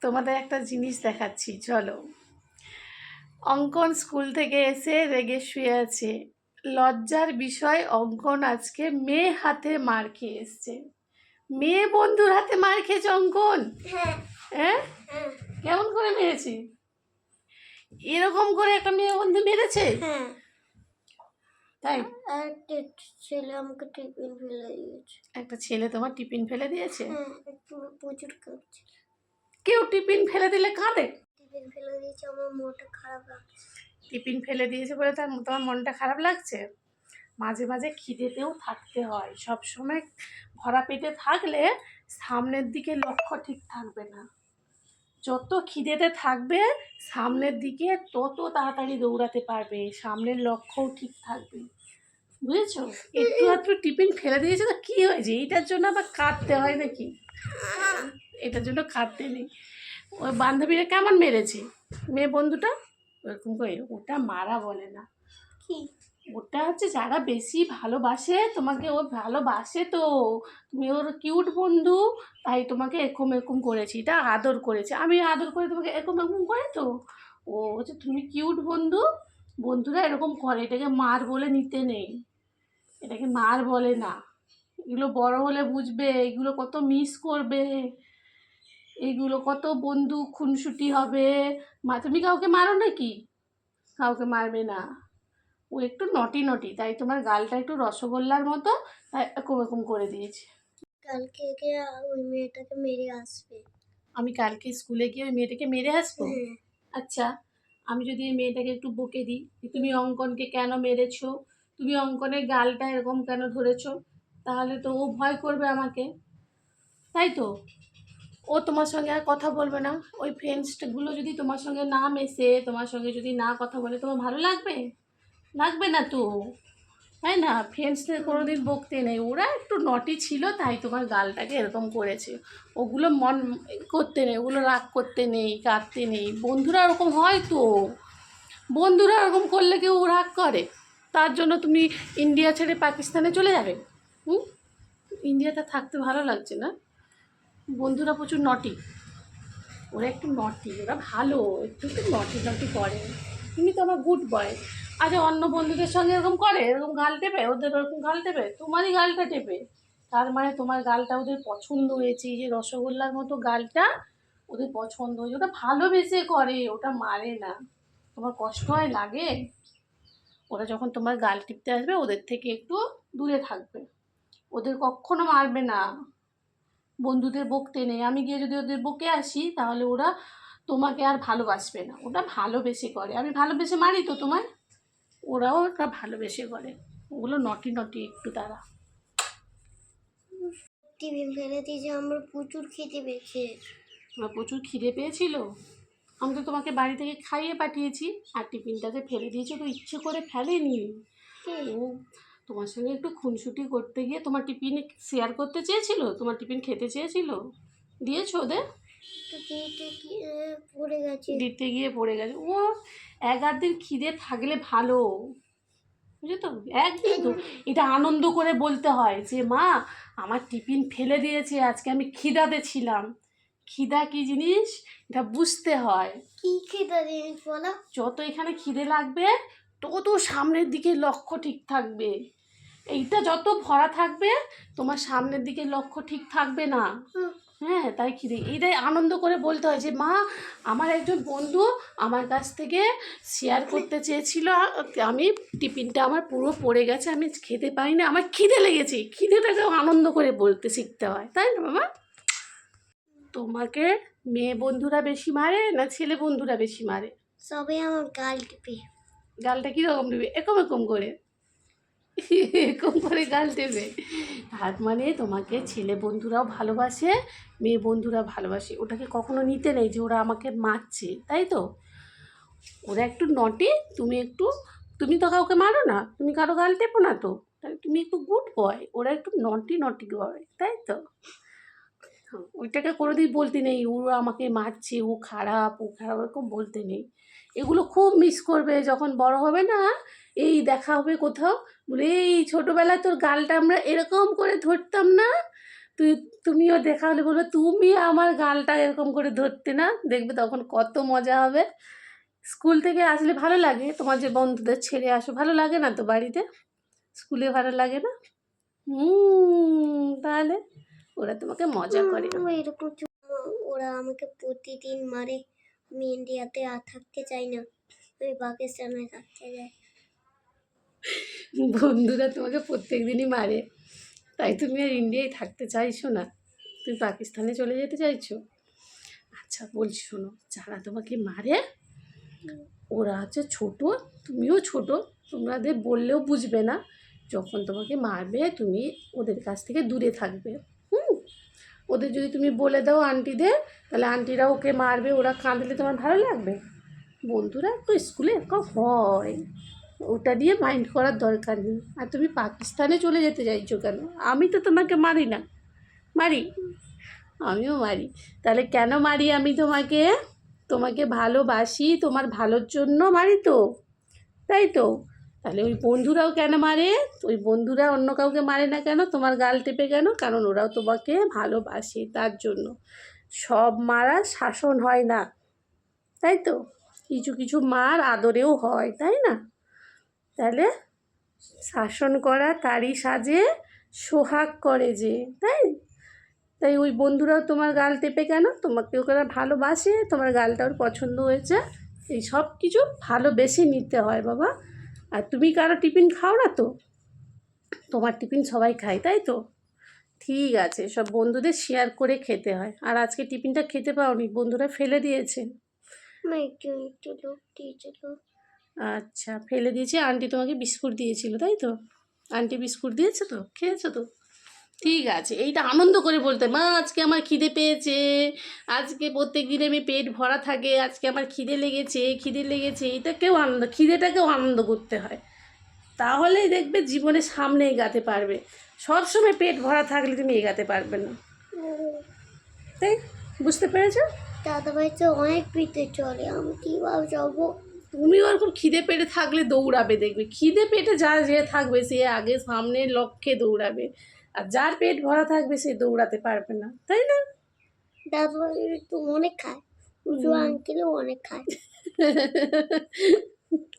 তোমাদের একটা জিনিস দেখাচ্ছি চলো। অঙ্কন স্কুল থেকে এসে রেগে শুয়ে আছে। লজ্জার বিষয় অঙ্কন আজকে মেয়ে হাতে মার খেয়ে এসছে। মেয়ে বন্ধুর হাতে মার খেয়েছে অঙ্কন? হ্যাঁ। হ্যাঁ? হ্যাঁ। কেমন করে মেরেছি? এরকম করে একটা মেয়ে বন্ধু মেরেছে? হ্যাঁ। তাই? একটা ছেলে আমাকে টিফিন ফেলে দিয়েছে। একটা ছেলে তোমার টিফিন ফেলে দিয়েছে? প্রচুর কেউ টিফিন ফেলে দিলে কাঁদে? টিফিন ফেলে দিয়েছে আমার মনটা খারাপ লাগছে। টিফিন ফেলে দিয়েছে বলে তার তোমার মনটা খারাপ লাগছে? মাঝে মাঝে খিদেতেও থাকতে হয়। সব সময় ভরা পেটে থাকলে সামনের দিকে লক্ষ্য ঠিক থাকবে না। যত খিদেতে থাকবে সামনের দিকে তত তাড়াতাড়ি দৌড়াতে পারবে। সামনের লক্ষ্যও ঠিক থাকবে। বুঝেছ? একটু একটু টিফিন ফেলে দিয়েছে তো কী হয়েছে? এইটার জন্য আবার কাটতে হয় নাকি? এটার জন্য কাটতে নেই। ওই বান্ধবীরা কেমন মেরেছে? মেয়ে বন্ধুটা? ওরকম করে। ওটা মারা বলে না। কি? ওটা হচ্ছে যারা বেশি ভালোবাসে তোমাকে ও ভালোবাসে তো। তুমি ওর কিউট বন্ধু তাই তোমাকে এরকম এরকম করেছি। এটা আদর করেছে। আমি আদর করে তোমাকে এরকম এরকম করে তো? ও হচ্ছে তুমি কিউট বন্ধু বন্ধুরা এরকম করে। এটাকে মার বলে নিতে নেই। এটাকে মার বলে না। এগুলো বড় হলে বুঝবে। এগুলো কত মিস করবে। এইগুলো কত বন্ধু খুনসুটি হবে। মা তুমি কাউকে মারো নাকি? কাউকে মারবে না। ও একটু নটি নটি তাই তোমার গালটা একটু রসগোল্লার মতো তাই এরকম এরকম করে দিয়েছে। কালকে ওই মেয়েটাকে মেরে আসবে। আমি কালকে স্কুলে গিয়ে ওই মেয়েটাকে মেরে আসব? হ্যাঁ। আচ্ছা আমি যদি এই মেয়েটাকে একটু বকে দিই যে তুমি অঙ্কনকে কেন মেরেছো? তুমি অঙ্কনের গালটা এরকম কেন ধরেছো? তাহলে তো ও ভয় করবে আমাকে। তাই তো? ও তোমার সঙ্গে আর কথা বলবে না। ওই ফ্রেন্ডসগুলো যদি তোমার সঙ্গে না মেশে, তোমার সঙ্গে যদি না কথা বলে, তোমার ভালো লাগবে? লাগবে না তো? তাই না? ফ্রেন্ডসদের কোনো দিন বকতে নেই। ওরা একটু নটি ছিল, তাই তোমার গালটাকে এরকম করেছে। ওগুলো মন করতে নেই, ওগুলো রাগ করতে নেই, কাঁদতে নেই। বন্ধুরা ওরকম হয় তো? বন্ধুরা ওরকম করলে কেউ রাগ করে? তার জন্য তুমি ইন্ডিয়া ছেড়ে পাকিস্তানে চলে যাবে? হুম? ইন্ডিয়াতে থাকতে ভালো লাগছে না? বন্ধুরা প্রচুর নটি ওরা একটু নটি ওরা ভালো, একটু একটু নটি নটি করে। তুমি তো আমার গুড বয় আচ্ছা অন্য বন্ধুদের সঙ্গে এরকম করে? এরকম গাল টেপে ওদের ওরকম গাল টেপে তোমারই গালটা টেপে তার মানে তোমার গালটা ওদের পছন্দ হয়েছে যে রসগোল্লার মতো গালটা ওদের পছন্দ হয়েছে। ওটা ভালোবেসে করে, ওটা মারে না। তোমার কষ্ট হয়, লাগে। ওরা যখন তোমার গাল টিপতে আসবে, ওদের থেকে একটু দূরে থাকবে। ওদের কখনো মারবে না। বন্ধুদের বকতে নেই। আমি গিয়ে যদি ওদের বকে আসি তাহলে ওরা তোমাকে আর ভালোবাসবে না। ওটা ভালোবেসে করে। আমি ভালোবেসে মারি তো তোমায়? ওরাও ওটা ভালোবেসে করে। ওগুলো নটি নটি একটু তারা। টিফিন ফেলে দিয়েছে আমার প্রচুর খেতে পেয়েছে। আমার প্রচুর খিদে পেয়েছিল? আমি তো তোমাকে বাড়ি থেকে খাইয়ে পাঠিয়েছি। আর টিফিনটাতে ফেলে দিয়েছ তো ইচ্ছে করে ফেলেনি। ও তোমার সঙ্গে একটু খুনসুটি করতে গিয়ে তোমার টিফিন শেয়ার করতে চেয়েছিল? তোমার টিফিন খেতে চেয়েছিল? দিয়েছ ওদের? পড়ে গেছে। দিতে গিয়ে পড়ে গেছে। ও এগার দিন খিদে থাকলে ভালো। বুঝলি তো একদিন তো এটা আনন্দ করে বলতে হয় যে মা আমার টিফিন ফেলে দিয়েছে আজকে আমি খিদাতে ছিলাম। খিদা কি জিনিস? এটা বুঝতে হয়। কি খেতে জিনিস বলো? যত এখানে খিদে লাগবে তত সামনের দিকে লক্ষ্য ঠিক থাকবে। এইটা যত ভরা থাকবে তোমার সামনের দিকে লক্ষ্য ঠিক থাকবে না। হ্যাঁ তাই খিদে এইটাই আনন্দ করে বলতে হয় যে মা আমার একজন বন্ধু আমার কাছ থেকে শেয়ার করতে চেয়েছিল আমি টিফিনটা আমার পুরো পড়ে গেছে আমি খেতে পাই না আমার খিদে লেগেছে। খিদেটাকেও আনন্দ করে বলতে শিখতে হয় তাই না বাবা? তোমাকে মেয়ে বন্ধুরা বেশি মারে না ছেলে বন্ধুরা বেশি মারে? সবে আমার গাল টিপে। গালটা কীরকম দেবে? এরকম এরকম করে। এরকম করে গাল দেবে। তার মানে তোমাকে ছেলে বন্ধুরাও ভালোবাসে, মেয়ে বন্ধুরা ভালোবাসে। ওটাকে কখনো নিতে নেই যে ওরা আমাকে মারছে, তাই তো? ওরা একটু নটে, তুমি একটু, তুমি তো কাউকে মারো না, তুমি কারও গাল টেপো না তো। তাই তুমি একটু গুড বয়, ওরা একটু নটি নটি বয়, তাই তো? ওইটাকে কোনোদিন বলতে নেই। ও আমাকে মারছে, ও খারাপ ও খারাপ এরকম বলতে নেই। এগুলো খুব মিস করবে যখন বড় হবে না, এই দেখা হবে কোথাও। বলে, এই ছোটোবেলায় তোর গালটা আমরা এরকম করে ধরতাম না? তুই, তুমিও দেখা হলে বলবে, তুমি আমার গালটা এরকম করে ধরতে না? দেখবে তখন কত মজা হবে। স্কুল থেকে আসলে ভালো লাগে, তোমার যে বন্ধুদের ছেড়ে আসো, ভালো লাগে না তো বাড়িতে? স্কুলে ভালো লাগে না? হুম, তাহলে ওরা তোমাকে মজা করে। এরকম ওরা আমাকে প্রতিদিন মারে। আমি ইন্ডিয়াতে আর থাকতে চাই না। আমি পাকিস্তানে থাকতে চাই। বন্ধুরা তোমাকে প্রত্যেক দিনই মারে। তাই তুমি আর ইন্ডিয়ায় থাকতে চাইছো না? তুমি পাকিস্তানে চলে যেতে চাইছো? আচ্ছা বলছি শোনো যারা তোমাকে মারে ওরা হচ্ছে ছোট তুমিও ছোট। তোমাদের বললেও বুঝবে না। যখন তোমাকে মারবে তুমি ওদের কাছ থেকে দূরে থাকবে। ওদের যদি তুমি বলে দাও আন্টিদের, তাহলে আন্টিরা ওকে মারবে, ওরা কাঁদলে তোমার ভালো লাগবে। বন্ধুরা, তো স্কুলে এরকম হয়। ওটা দিয়ে মাইন্ড করার দরকার নেই। আর তুমি পাকিস্তানে চলে যেতে চাইছো কেন? আমি তো তোমাকে মারি না। মারি? আমিও মারি। তাহলে কেন মারি আমি তোমাকে? তোমাকে ভালোবাসি, তোমার ভালোর জন্য মারি তো। তাই তো? তাহলে ওই বন্ধুরাও কেন মারে? ওই বন্ধুরা অন্য কাউকে মারে না কেন? তোমার গাল টেপে কেন? কারণ ওরাও তোমাকে ভালোবাসে তার জন্য। সব মারা শাসন হয় না। তাই তো? কিছু কিছু মার আদরেও হয়, তাই না? তাহলে শাসন করা তারই সাজে, সোহাগ করে যে, তাই? তাই ওই বন্ধুরাও তোমার গাল টেপে কেন? তোমাকে ওরা ভালোবাসে, তোমার গালটা ওর পছন্দ হয়েছে। এই সব কিছু ভালোবেসে নিতে হয় বাবা। আর তুমি কারও টিফিন খাও না তো? তোমার টিফিন সবাই খায় তাই তো? ঠিক আছে সব বন্ধুদের শেয়ার করে খেতে হয়। আর আজকে টিফিনটা খেতে পাওনি বন্ধুরা ফেলে দিয়েছে। আচ্ছা ফেলে দিয়েছে। আন্টি তোমাকে বিস্কুট দিয়েছিল তাই তো? আন্টি বিস্কুট দিয়েছে তো? খেয়েছো তো? ঠিক আছে এইটা আনন্দ করে বলতে মা আজকে আমার খিদে পেয়েছে আজকে প্রত্যেক দিন আমি পেট ভরা থাকে আজকে আমার খিদে লেগেছে খিদে লেগেছে। এটাকেও আনন্দ খিদেটাকেও আনন্দ করতে হয়। তাহলেই দেখবে জীবনে সামনে এগাতে পারবে। সবসময় পেট ভরা থাকলে তুমি এগাতে পারবে না। তাই? বুঝতে পেরেছ? দাদা ভাই তো অনেক পিতে চলে আমি কীভাবে যাব? তুমি ওরকম খিদে পেটে থাকলে দৌড়াবে দেখবে। খিদে পেটে যা যে থাকবে সে আগে সামনে লক্ষ্যে দৌড়াবে। আর যার পেট ভরা থাকবে সে দৌড়াতে পারবে না তাই না? দাদু একটু অনেক খায়। আঙ্কেলও অনেক খায়।